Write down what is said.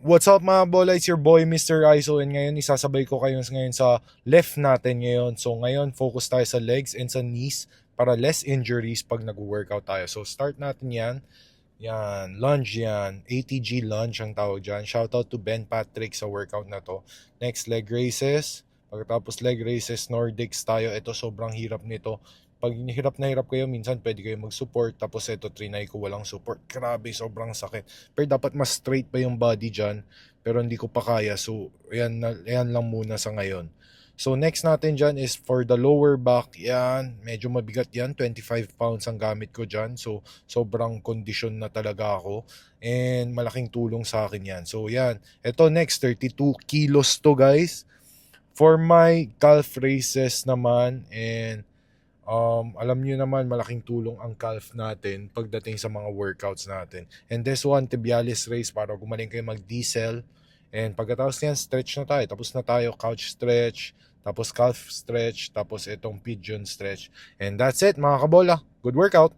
What's up mga bola? It's your boy Mr. Iso and ngayon isasabay ko kayo ngayon sa left natin ngayon. So ngayon focus tayo sa legs and sa knees para less injuries pag nag-workout tayo. So start natin yan. Yan, lunge yan. ATG lunge ang tawag dyan. Shoutout to Ben Patrick sa workout na to. Next, leg raises. Pagkatapos leg raises, Nordics tayo. Ito sobrang hirap nito. Pag hirap na hirap kayo, minsan pwede kayo mag-support. Tapos ito, trinay ko walang support. Grabe, sobrang sakit. Pero dapat mas straight pa yung body dyan. Pero hindi ko pa kaya. So, yan, yan lang muna sa ngayon. So, next natin dyan is for the lower back. Yan, medyo mabigat yan. 25 pounds ang gamit ko dyan. So, sobrang condition na talaga ako. And malaking tulong sa akin yan. So, yan. Ito next, 32 kilos to guys. For my calf raises naman and um, alam nyo naman malaking tulong ang calf natin pagdating sa mga workouts natin. And this one, tibialis raise para gumaling kayo mag-diesel. And pagkatapos niyan, stretch na tayo. Tapos na tayo, couch stretch, tapos calf stretch, tapos itong pigeon stretch. And that's it mga kabola. Good workout!